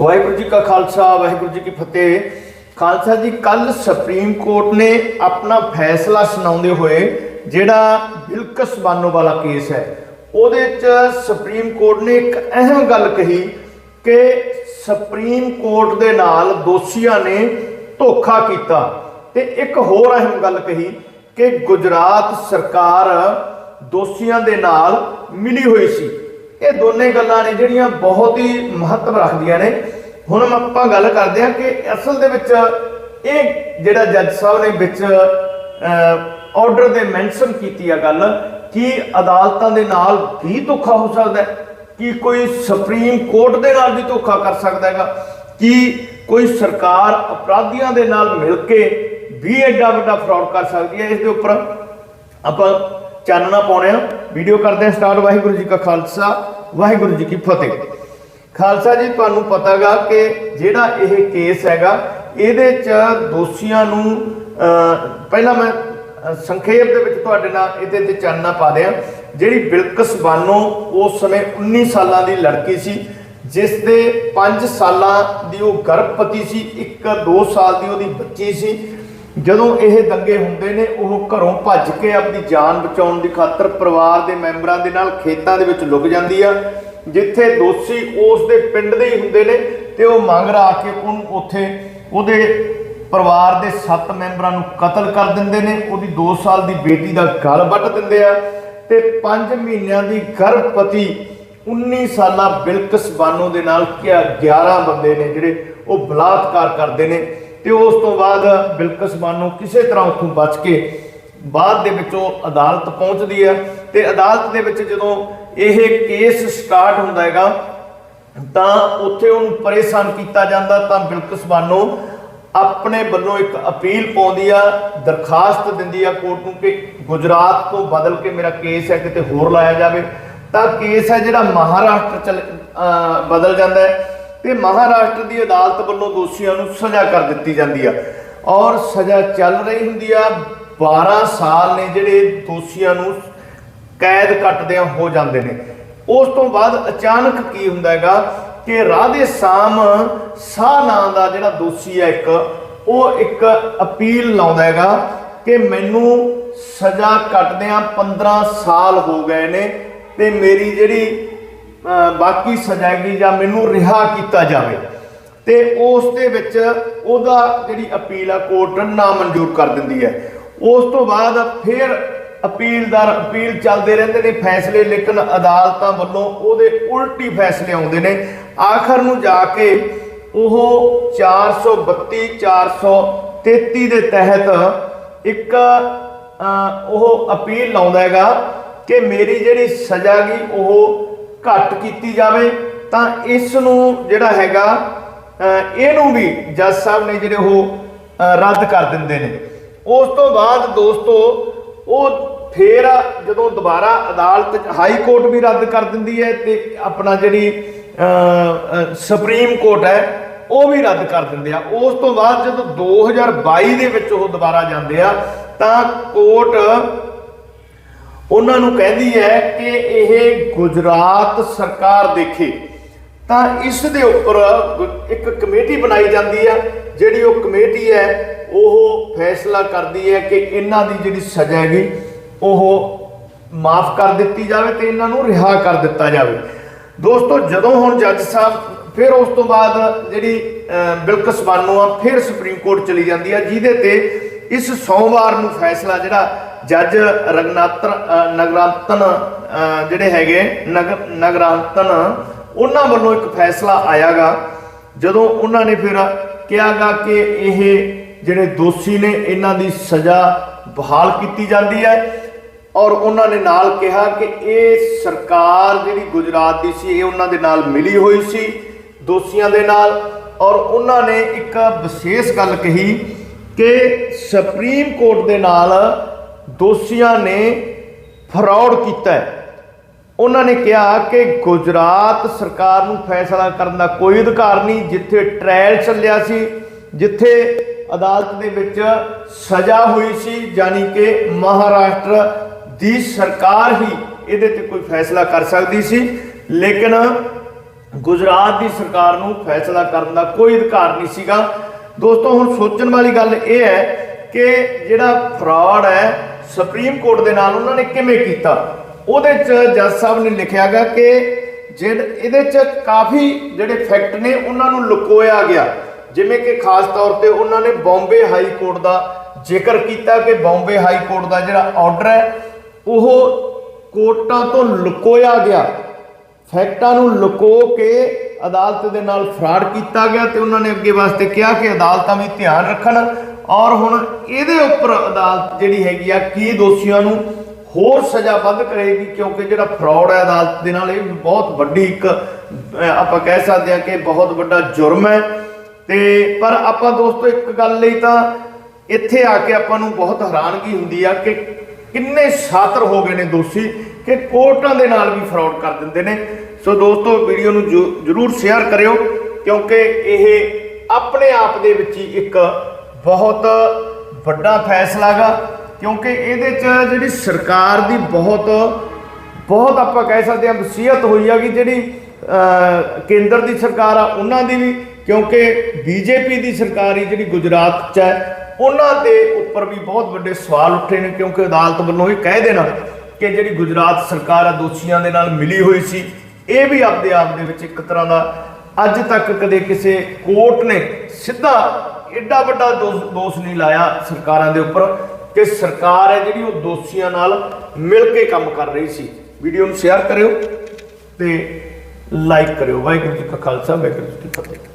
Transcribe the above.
ਵਾਹਿਗੁਰੂ ਜੀ ਕਾ ਖਾਲਸਾ, ਵਾਹਿਗੁਰੂ ਜੀ ਕੀ ਫਤਿਹ। ਖਾਲਸਾ ਜੀ ਕੱਲ ਸੁਪਰੀਮ ਕੋਰਟ ਨੇ ਆਪਣਾ ਫੈਸਲਾ ਸੁਣਾਉਂਦੇ ਹੋਏ ਜਿਹੜਾ ਬਿਲਕਸ ਬਾਨੋ ਵਾਲਾ ਕੇਸ ਹੈ, ਉਹਦੇ ਚ ਸੁਪਰੀਮ ਕੋਰਟ ਨੇ ਇੱਕ ਅਹਿਮ ਗੱਲ ਕਹੀ ਕਿ ਸੁਪਰੀਮ ਕੋਰਟ ਦੇ ਨਾਲ ਦੋਸ਼ੀਆਂ ਨੇ ਧੋਖਾ ਕੀਤਾ ਤੇ ਇੱਕ ਹੋਰ ਅਹਿਮ ਗੱਲ ਕਹੀ ਕਿ ਗੁਜਰਾਤ ਸਰਕਾਰ ਦੋਸ਼ੀਆਂ ਦੇ ਨਾਲ ਮਿਲੀ ਹੋਈ ਸੀ। ਇਹ ਦੋਨੇ ਗੱਲਾਂ ਨੇ ਜਿਹੜੀਆਂ ਬਹੁਤ ਹੀ ਮਹੱਤਵ ਰੱਖਦੀਆਂ ਨੇ। ਹੁਣ ਆਪਾਂ ਗੱਲ ਕਰਦੇ ਹਾਂ ਕਿ ਅਸਲ ਦੇ ਵਿੱਚ ਇਹ ਜਿਹੜਾ ਜੱਜ ਸਾਹਿਬ ਨੇ ਵਿੱਚ ਆਰਡਰ ਦੇ ਮੈਂਸ਼ਨ ਕੀਤੀ ਆ ਗੱਲ, ਕਿ ਅਦਾਲਤਾਂ ਦੇ ਨਾਲ ਵੀ ਧੋਖਾ ਹੋ ਸਕਦਾ ਹੈ? ਕਿ ਕੋਈ ਸੁਪਰੀਮ ਕੋਰਟ ਦੇ ਨਾਲ ਵੀ ਧੋਖਾ ਕਰ ਸਕਦਾ ਹੈਗਾ? ਕਿ ਕੋਈ ਸਰਕਾਰ ਅਪਰਾਧੀਆਂ ਦੇ ਨਾਲ ਮਿਲ ਕੇ ਵੀ ਐਡਾ ਵੱਡਾ ਫਰਾਡ ਕਰ ਸਕਦੀ ਹੈ? ਇਸ ਦੇ ਉੱਪਰ ਆਪਾਂ ਚਾਨਣਾ ਪਾਉਣੇ ਆ ਵੀਡੀਓ ਕਰਦੇ ਹਾਂ ਸਟਾਰਟ। ਵਾਹਿਗੁਰੂ ਜੀ ਕਾ ਖਾਲਸਾ, ਵਾਹਿਗੁਰੂ ਜੀ ਕੀ ਫਤਿਹ। ਖਾਲਸਾ ਜੀ, ਤੁਹਾਨੂੰ ਪਤਾਗਾ ਕਿ ਜਿਹੜਾ ਇਹ ਕੇਸ ਹੈਗਾ, ਇਹਦੇ ਚ ਦੋਸ਼ੀਆਂ ਨੂੰ ਪਹਿਲਾਂ ਮੈਂ ਸੰਖੇਪ ਦੇ ਵਿੱਚ ਤੁਹਾਡੇ ਨਾਲ ਇਹਦੇ ਤੇ ਚਾਨਣਾ ਪਾ ਦਿਆਂ। ਜਿਹੜੀ ਬਿਲਕਸ ਬਾਨੋ ਉਸ ਸਮੇਂ 19 ਸਾਲਾਂ ਦੀ ਲੜਕੀ ਸੀ, ਜਿਸ ਦੇ 5 ਸਾਲਾਂ ਦੀ ਉਹ ਗਰਭਵਤੀ ਸੀ, ਇੱਕ 2 ਸਾਲ ਦੀ ਉਹਦੀ ਬੱਚੀ ਸੀ ਜਦੋਂ ਇਹ ਦੰਗੇ ਹੁੰਦੇ ਨੇ, ਉਹ ਘਰੋਂ ਭੱਜ ਕੇ ਆਪਣੀ ਜਾਨ ਬਚਾਉਣ ਦੀ ਖਾਤਰ ਪਰਿਵਾਰ ਦੇ ਮੈਂਬਰਾਂ ਦੇ ਨਾਲ ਖੇਤਾਂ ਦੇ ਵਿੱਚ ਲੁਕ ਜਾਂਦੀ ਆ, ਜਿੱਥੇ ਦੋਸ਼ੀ ਉਸ ਦੇ ਪਿੰਡ ਦੇ ਹੀ ਹੁੰਦੇ ਨੇ ਤੇ ਉਹ ਮੰਗ ਰਾ ਕੇ ਉਹਨੂੰ ਉੱਥੇ ਉਹਦੇ ਪਰਿਵਾਰ ਦੇ 7 ਮੈਂਬਰਾਂ ਨੂੰ ਕਤਲ ਕਰ ਦਿੰਦੇ ਨੇ, ਉਹਦੀ 2 ਸਾਲ ਦੀ ਬੇਟੀ ਦਾ ਗਲ ਵੱਢ ਦਿੰਦੇ ਆ ਤੇ 5 ਮਹੀਨਿਆਂ ਦੀ ਗਰਭਵਤੀ 19 ਸਾਲਾ ਬਿਲਕਸ ਬਾਨੋ ਦੇ ਨਾਲ ਕਿਆ 11 ਬੰਦੇ ਨੇ ਜਿਹੜੇ ਉਹ ਬਲਾਤਕਾਰ ਕਰਦੇ ਨੇ। ਤੇ ਉਸ ਤੋਂ ਬਾਅਦ ਬਿਲਕਸ ਬਾਨੋ ਕਿਸੇ ਤਰ੍ਹਾਂ ਉੱਥੋਂ ਬਚ ਕੇ ਬਾਅਦ ਦੇ ਵਿੱਚ ਉਹ ਅਦਾਲਤ ਪਹੁੰਚਦੀ ਹੈ ਤੇ ਅਦਾਲਤ ਦੇ ਵਿੱਚ ਜਦੋਂ ਇਹ ਕੇਸ ਸਟਾਰਟ ਹੁੰਦਾ ਹੈਗਾ, ਤਾਂ ਉੱਥੇ ਉਹਨੂੰ ਪਰੇਸ਼ਾਨ ਕੀਤਾ ਜਾਂਦਾ, ਤਾਂ ਬਿਲਕਸ ਬਾਨੋ ਆਪਣੇ ਵੱਲੋਂ ਇੱਕ ਅਪੀਲ ਪਾਉਂਦੀ ਆ, ਦਰਖਾਸਤ ਦਿੰਦੀ ਆ ਕੋਰਟ ਨੂੰ ਕਿ ਗੁਜਰਾਤ ਤੋਂ ਬਦਲ ਕੇ ਮੇਰਾ ਕੇਸ ਹੈ, ਕਿਤੇ ਹੋਰ ਲਾਇਆ ਜਾਵੇ। ਤਾਂ ਕੇਸ ਹੈ ਜਿਹੜਾ ਮਹਾਰਾਸ਼ਟਰ ਚ ਬਦਲ ਜਾਂਦਾ ਹੈ। ਤੇ ਮਹਾਰਾਸ਼ਟਰ ਦੀ ਅਦਾਲਤ ਵੱਲੋਂ ਦੋਸ਼ੀਆਂ ਨੂੰ ਸਜ਼ਾ ਕਰ ਦਿੱਤੀ ਜਾਂਦੀ ਆ। ਔਰ ਸਜ਼ਾ ਚੱਲ ਰਹੀ ਹੁੰਦੀ ਆ। 12 ਸਾਲ ਨੇ ਜਿਹੜੇ ਦੋਸ਼ੀਆਂ ਨੂੰ ਕੈਦ ਕੱਟਦਿਆਂ ਹੋ ਜਾਂਦੇ ਨੇ। ਉਸ ਤੋਂ ਬਾਅਦ ਅਚਾਨਕ ਕੀ ਹੁੰਦਾ ਹੈਗਾ ਕਿ ਰਾਧੇ ਸਾਮ ਸਾਹ ਨਾਂ ਦਾ ਜਿਹੜਾ ਦੋਸ਼ੀ ਹੈ ਇੱਕ, ਉਹ ਇੱਕ ਅਪੀਲ ਲਾਉਂਦਾ ਹੈਗਾ ਕਿ ਮੈਨੂੰ ਸਜ਼ਾ ਕੱਟਦਿਆਂ 15 ਸਾਲ ਹੋ ਗਏ ਨੇ ਤੇ ਮੇਰੀ ਜਿਹੜੀ ਬਾਕੀ ਸਜ਼ਾ ਹੈਗੀ ਜਾਂ ਮੈਨੂੰ ਰਿਹਾ ਕੀਤਾ ਜਾਵੇ। ਤੇ ਉਸ ਦੇ ਵਿੱਚ ਉਹਦਾ ਜਿਹੜੀ ਅਪੀਲ ਆ, ਕੋਰਟ ਨਾ ਮਨਜ਼ੂਰ ਕਰ ਦਿੰਦੀ ਹੈ। ਉਸ ਤੋਂ ਬਾਅਦ ਫਿਰ ਅਪੀਲਦਾਰ ਅਪੀਲ ਚੱਲਦੇ ਰਹਿੰਦੇ ਨੇ, ਫੈਸਲੇ ਲੇਕਿਨ ਅਦਾਲਤਾਂ ਵੱਲੋਂ ਉਹਦੇ ਉਲਟੀ ਫੈਸਲੇ ਆਉਂਦੇ ਨੇ। ਆਖਰ ਨੂੰ ਜਾ ਕੇ ਉਹ 432 433 ਦੇ ਤਹਿਤ ਇੱਕ ਉਹ ਅਪੀਲ ਲਾਉਂਦਾ ਹੈਗਾ ਕਿ ਮੇਰੀ ਜਿਹੜੀ ਸਜ਼ਾ ਗਈ ਉਹ ਘੱਟ ਕੀਤੀ ਜਾਵੇ, ਤਾਂ ਇਸ ਨੂੰ ਜਿਹੜਾ ਹੈਗਾ ਇਹਨੂੰ ਵੀ ਜੱਜ ਸਾਹਿਬ ਨੇ ਜਿਹੜੇ ਉਹ ਰੱਦ ਕਰ ਦਿੰਦੇ ਨੇ। ਉਸ ਤੋਂ ਬਾਅਦ ਦੋਸਤੋ, ਉਹ ਫੇਰ ਜਦੋਂ ਦੁਬਾਰਾ ਅਦਾਲਤ ਹਾਈ ਕੋਰਟ ਵੀ ਰੱਦ ਕਰ ਦਿੰਦੀ ਹੈ ਤੇ ਆਪਣਾ ਜਿਹੜੀ ਸੁਪਰੀਮ ਕੋਰਟ ਹੈ, ਉਹ ਵੀ ਰੱਦ ਕਰ ਦਿੰਦੇ ਆ। ਉਸ ਤੋਂ ਬਾਅਦ ਜਦੋਂ 2022 ਦੇ ਵਿੱਚ ਉਹ ਦੁਬਾਰਾ ਜਾਂਦੇ ਆ, ਤਾਂ ਕੋਰਟ ਉਹਨਾਂ ਨੂੰ ਕਹਿੰਦੀ ਹੈ ਕਿ ਇਹ ਗੁਜਰਾਤ ਸਰਕਾਰ ਦੇਖੇ ਤਾਂ ਇਸ ਦੇ ਉੱਪਰ ਇੱਕ ਕਮੇਟੀ ਬਣਾਈ ਜਾਂਦੀ ਆ ਜਿਹੜੀ ਉਹ ਕਮੇਟੀ ਹੈ ਉਹ ਫੈਸਲਾ ਕਰਦੀ ਹੈ ਕਿ ਇਹਨਾਂ ਦੀ ਜਿਹੜੀ ਸਜ਼ਾ ਹੈਗੀ ਉਹ ਮਾਫ ਕਰ ਦਿੱਤੀ ਜਾਵੇ ਤੇ ਇਹਨਾਂ ਨੂੰ ਰਿਹਾ ਕਰ ਦਿੱਤਾ ਜਾਵੇ। ਦੋਸਤੋ ਜਦੋਂ ਹੁਣ ਜੱਜ ਸਾਹਿਬ ਫਿਰ ਉਸ ਤੋਂ ਬਾਅਦ ਜਿਹੜੀ ਅਹ, ਬਿਲਕਸ ਬਾਨੋ ਆ ਫਿਰ ਸੁਪਰੀਮ ਕੋਰਟ ਚਲੀ ਜਾਂਦੀ ਹੈ ਜਿਹਦੇ ਤੇ ਇਸ ਸੋਮਵਾਰ ਨੂੰ ਫੈਸਲਾ ਜਿਹੜਾ ਜੱਜ ਰਗਨਾਤਨ ਨਗਰਾਂਤਨ ਜਿਹੜੇ ਹੈਗੇ ਨਗਰ ਨਗਰਾਤਨ, ਉਹਨਾਂ ਵੱਲੋਂ ਇੱਕ ਫੈਸਲਾ ਆਇਆਗਾ। ਜਦੋਂ ਉਹਨਾਂ ਨੇ ਫਿਰ ਕਿਹਾਗਾ ਕਿ ਇਹ ਜਿਹੜੇ ਦੋਸ਼ੀ ਨੇ, ਇਹਨਾਂ ਦੀ ਸਜ਼ਾ ਬਹਾਲ ਕੀਤੀ ਜਾਂਦੀ ਹੈ ਔਰ ਉਹਨਾਂ ਨੇ ਨਾਲ ਕਿਹਾ ਕਿ ਇਹ ਸਰਕਾਰ ਜਿਹੜੀ ਗੁਜਰਾਤ ਦੀ ਸੀ, ਇਹ ਉਹਨਾਂ ਦੇ ਨਾਲ ਮਿਲੀ ਹੋਈ ਸੀ, ਦੋਸ਼ੀਆਂ ਦੇ ਨਾਲ ਔਰ ਉਹਨਾਂ ਨੇ ਇੱਕ ਵਿਸ਼ੇਸ਼ ਗੱਲ ਕਹੀ ਕਿ ਸੁਪਰੀਮ ਕੋਰਟ ਦੇ ਨਾਲ ਦੋਸ਼ੀਆਂ ਨੇ ਫਰਾਡ ਕੀਤਾ ਹੈ। ਉਹਨਾਂ ਨੇ ਕਿਹਾ ਕਿ ਗੁਜਰਾਤ ਸਰਕਾਰ ਨੂੰ ਫੈਸਲਾ ਕਰਨ ਦਾ ਕੋਈ ਅਧਿਕਾਰ ਨਹੀਂ, ਜਿੱਥੇ ਟ੍ਰਾਇਲ ਚੱਲਿਆ ਸੀ, ਜਿੱਥੇ ਅਦਾਲਤ ਦੇ ਵਿੱਚ ਸਜ਼ਾ ਹੋਈ ਸੀ, ਯਾਨੀ ਕਿ ਮਹਾਰਾਸ਼ਟਰ ਦੀ ਸਰਕਾਰ ਹੀ ਇਹਦੇ ਤੇ ਕੋਈ ਫੈਸਲਾ ਕਰ ਸਕਦੀ ਸੀ। ਲੇਕਿਨ ਗੁਜਰਾਤ ਦੀ ਸਰਕਾਰ ਨੂੰ ਫੈਸਲਾ ਕਰਨ ਦਾ ਕੋਈ ਅਧਿਕਾਰ ਨਹੀਂ ਸੀਗਾ। ਦੋਸਤੋ, ਹੁਣ ਸੋਚਣ ਵਾਲੀ ਗੱਲ ਇਹ ਹੈ ਕਿ ਜਿਹੜਾ ਫਰਾਡ ਹੈ ਸੁਪਰੀਮ ਕੋਰਟ ਦੇ ਨਾਲ ਉਹਨਾਂ ਨੇ ਕਿਵੇਂ ਕੀਤਾ? ਉਹਦੇ ਚ ਜੱਜ ਸਾਹਿਬ ਨੇ ਲਿਖਿਆ ਗਿਆ ਕਿ ਜਿਹੜੇ ਇਹਦੇ ਚ ਕਾਫੀ ਜਿਹੜੇ ਫੈਕਟ ਨੇ ਉਹਨਾਂ ਨੂੰ ਲੁਕੋਇਆ ਗਿਆ। ਜਿਵੇਂ ਕਿ ਖਾਸ ਤੌਰ ਤੇ ਉਹਨਾਂ ਨੇ ਬੰਬੇ ਹਾਈ ਕੋਰਟ ਦਾ ਜ਼ਿਕਰ ਕੀਤਾ ਕਿ ਬੰਬੇ ਹਾਈ ਕੋਰਟ ਦਾ ਜਿਹੜਾ ਆਰਡਰ ਹੈ, ਉਹ ਕੋਰਟਾਂ ਤੋਂ ਲੁਕੋਇਆ ਗਿਆ। ਫੈਕਟਾਂ ਨੂੰ ਲੁਕੋ ਕੇ ਅਦਾਲਤ ਦੇ ਨਾਲ ਫਰਾਡ ਕੀਤਾ ਗਿਆ ਤੇ ਉਹਨਾਂ ਨੇ ਅੱਗੇ ਵਾਸਤੇ ਕਿਹਾ ਕਿ ਅਦਾਲਤਾਂ ਵੀ ਧਿਆਨ ਰੱਖਣ। ਔਰ ਹੁਣ ਇਹਦੇ ਉੱਪਰ ਅਦਾਲਤ ਜਿਹੜੀ ਹੈਗੀ ਆ, ਕੀ ਦੋਸ਼ੀਆਂ ਨੂੰ ਹੋਰ ਸਜ਼ਾ ਵੱਧ ਕਰੇਗੀ? ਕਿਉਂਕਿ ਜਿਹੜਾ ਫਰਾਡ ਹੈ ਅਦਾਲਤ ਦੇ ਨਾਲ, ਇਹ ਬਹੁਤ ਵੱਡੀ ਇੱਕ ਆਪਾਂ ਕਹਿ ਸਕਦੇ ਹਾਂ ਕਿ ਬਹੁਤ ਵੱਡਾ ਜੁਰਮ ਹੈ। ਤੇ ਪਰ ਆਪਾਂ ਦੋਸਤੋ, ਇੱਕ ਗੱਲ ਲਈ ਤਾਂ ਇੱਥੇ ਆ ਕੇ ਆਪਾਂ ਨੂੰ ਬਹੁਤ ਹੈਰਾਨਗੀ ਹੁੰਦੀ ਆ ਕਿ ਕਿੰਨੇ ਸ਼ਾਤਰ ਹੋ ਗਏ ਨੇ ਦੋਸ਼ੀ ਕਿ ਕੋਰਟਾਂ ਦੇ ਨਾਲ ਵੀ ਫਰਾਡ ਕਰ ਦਿੰਦੇ ਨੇ। ਸੋ ਦੋਸਤੋ, ਵੀਡੀਓ ਨੂੰ ਜ਼ਰੂਰ ਸ਼ੇਅਰ ਕਰਿਓ, ਕਿਉਂਕਿ ਇਹ ਆਪਣੇ ਆਪ ਦੇ ਵਿੱਚ ਹੀ ਇੱਕ ਬਹੁਤ ਵੱਡਾ ਫੈਸਲਾ ਗਾ, ਕਿਉਂਕਿ ਇਹਦੇ 'ਚ ਜਿਹੜੀ ਸਰਕਾਰ ਦੀ ਬਹੁਤ ਬਹੁਤ ਆਪਾਂ ਕਹਿ ਸਕਦੇ ਹਾਂ ਵਸੀਅਤ ਹੋਈ ਆ ਕਿ ਜਿਹੜੀ ਕੇਂਦਰ ਦੀ ਸਰਕਾਰ ਆ, ਉਹਨਾਂ ਦੀ ਵੀ, ਕਿਉਂਕਿ ਬੀਜੇਪੀ ਦੀ ਸਰਕਾਰ ਹੀ ਜਿਹੜੀ ਗੁਜਰਾਤ 'ਚ ਹੈ, ਉਹਨਾਂ ਦੇ ਉੱਪਰ ਵੀ ਬਹੁਤ ਵੱਡੇ ਸਵਾਲ ਉੱਠੇ ਨੇ, ਕਿਉਂਕਿ ਅਦਾਲਤ ਵੱਲੋਂ ਇਹ ਕਹਿ ਦੇਣਾ ਕਿ ਜਿਹੜੀ ਗੁਜਰਾਤ ਸਰਕਾਰ ਆ, ਦੋਸ਼ੀਆਂ ਦੇ ਨਾਲ ਮਿਲੀ ਹੋਈ ਸੀ, ਇਹ ਵੀ ਆਪਦੇ ਆਪ ਦੇ ਵਿੱਚ ਇੱਕ ਤਰ੍ਹਾਂ ਦਾ ਅੱਜ ਤੱਕ ਕਦੇ ਕਿਸੇ ਕੋਰਟ ਨੇ ਸਿੱਧਾ ਐਡਾ ਵੱਡਾ ਦੋਸ਼ ਦੋਸ਼ ਨਹੀਂ ਲਾਇਆ ਸਰਕਾਰਾਂ ਦੇ ਉੱਪਰ ਕਿ ਸਰਕਾਰ ਹੈ ਜਿਹੜੀ ਉਹ ਦੋਸ਼ੀਆਂ ਨਾਲ ਮਿਲ ਕੇ ਕੰਮ ਕਰ ਰਹੀ ਸੀ। ਵੀਡੀਓ ਨੂੰ ਸ਼ੇਅਰ ਕਰਿਓ ਤੇ ਲਾਈਕ ਕਰਿਓ। ਵਾਹਿਗੁਰੂ ਜੀ ਕਾ ਖਾਲਸਾ, ਵਾਹਿਗੁਰੂ ਜੀ ਕੀ ਫਤਿਹ।